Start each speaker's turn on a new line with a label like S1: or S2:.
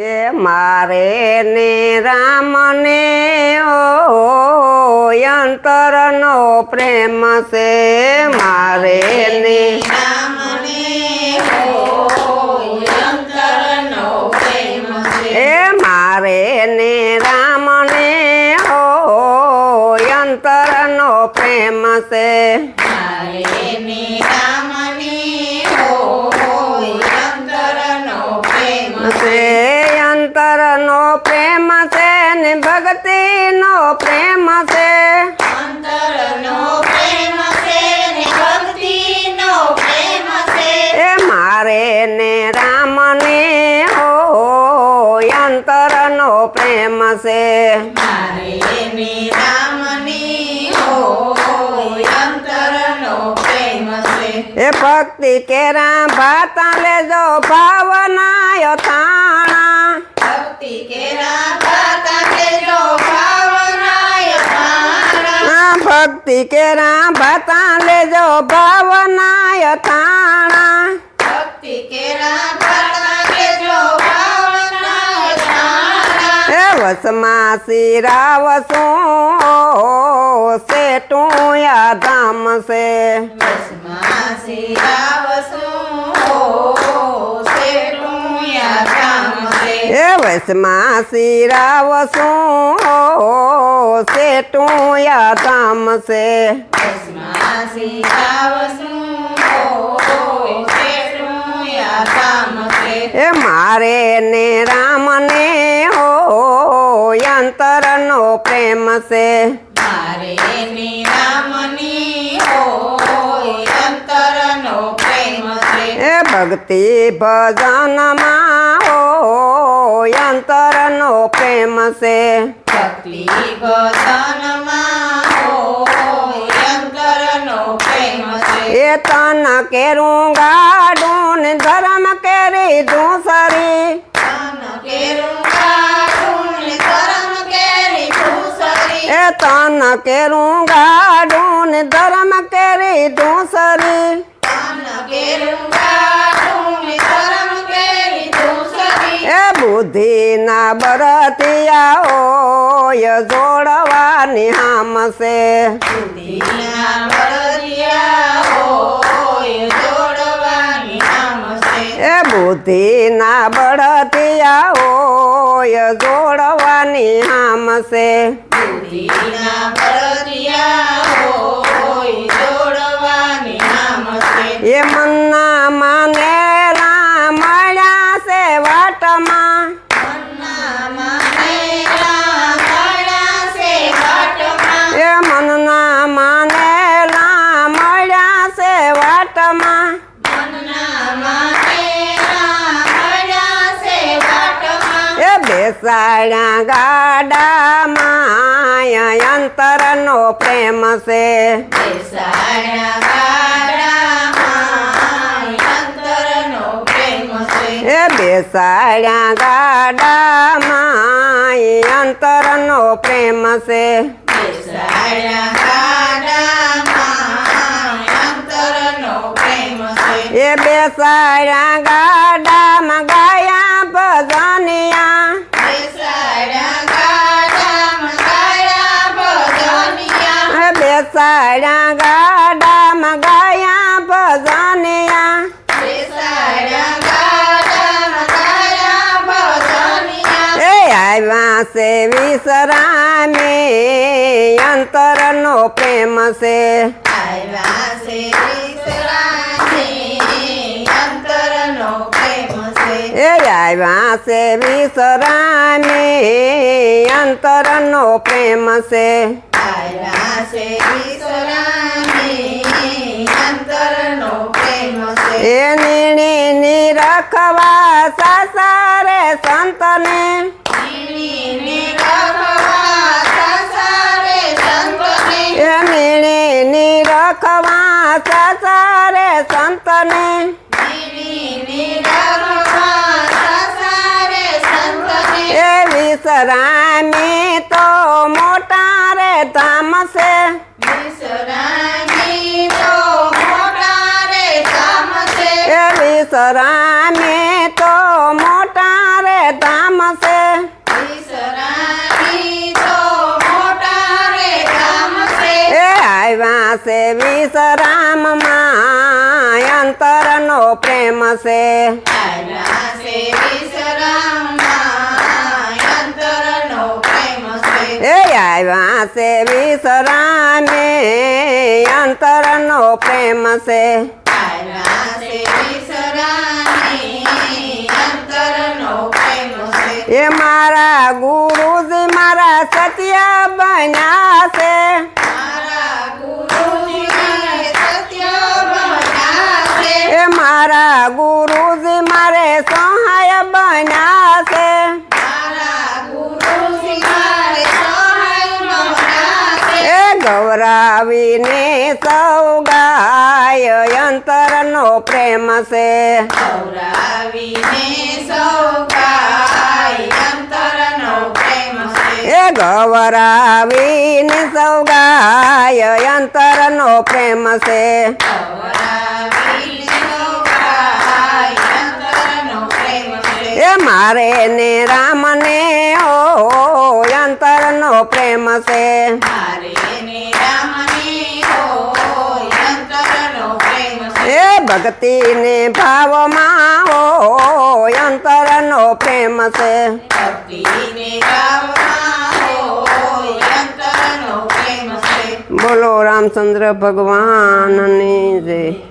S1: કે મારે ને રામને અંતરનો પ્રેમ છે. મારે ને એ મારે ને રામને ઓ અંતરનો પ્રેમ છે. પ્રેમ છે ને ભક્તિનો પ્રેમ છે. એ મારે ને રામને હો અંતરનો પ્રેમ છે. એ ભક્તિ કેરા ભાતા લેજો ભાવના થાણા
S2: ભક્તિ કેરા ભાતા કેજો ભાવનાય ભાણા
S1: આ ભક્તિ કેરા ભાતા લેજો ભાવનાય થાણા
S2: ભક્તિ કેરા ભાતા કેજો ભાવનાય ભાણા
S1: એ વસમાં શિરાવશું છે ટુયા ધામ છે
S2: વસમાં શિરાવસું
S1: વસમાં શિરાવ શું
S2: સેટું યા હો છે
S1: એ મારે ને રામને હો અંતરનો પ્રેમ છે.
S2: મારે નિરામની હોય અંતરનો પ્રેમ છે.
S1: એ ભક્તિ ભજનમાં હો અંતરનો પ્રેમ છે.
S2: ભક્તિ
S1: એ તન કેરું ગાડું ને ધર્મ કેરી
S2: કેરી ભૂસરી
S1: એ તન કેરું ગાડું ને ધર્મ કેરી દૂસરી
S2: તન કેરું કાઢું ને કરમ કેરી
S1: એ બરતિયા હોય જોડવાની
S2: હામસે
S1: એ બળતિયા
S2: બુદ્ધિના બળદિયા હોય જોડવાની છે
S1: એ મનના બેસાડ્યા ગાડામાં અંતરનો પ્રેમ છે. એ બેસાડ્યા ગાડામાં અંતરનો પ્રેમ છે.
S2: ગાડામાં અંતરનો પ્રેમ છે.
S1: એ બેસાડ્યા ગાડામાં
S2: બેસાડ્યા ગાડામાં ગાયા ભજનિયા
S1: આવ્યા છે વિશ્રામે અંતરનો પ્રેમ છે.
S2: આવ્યા છે
S1: એ આવ્યા છે વિશ્રામે અંતરનો પ્રેમ છે.
S2: આવ્યા છે વિશ્રામી અંતરનો પ્રેમ છે.
S1: એ નીણી સંતને.
S2: રખવા સંસારે સંતને.
S1: નિરખવા સાસારે સંતને. મિસરાની તો મોટા રે ધામ
S2: મિસરાની તો મોટા રે ધામ છે
S1: એ મિસરાની તો મોટા અંતરનો પ્રેમ છે.
S2: આવ્યા
S1: આવ્યા છે વિસરાને, અંતરનો પ્રેમ છે. એ મારા ગુરુજી મારા સત્ય બન્યા છે. એ મારા ગુરુજી મારે સહાય બન્યા છે
S2: મારા ગુરુજી મારે સહાય બન્યા છે
S1: એ ગૌરાવીને સૌ ગાય અંતરનો પ્રેમ છે. એ ગવરાવીને સૌ ગાય અંતરનો પ્રેમ છે.
S2: સૌ ગાય અંતરનો પ્રેમ છે.
S1: એ મારે ને રામને ઓ અંતરનો પ્રેમ છે. ભક્તિને ભાવમાં
S2: હોય અંતરનો પ્રેમ છે.
S1: બોલો રામચંદ્ર ભગવાનની જય.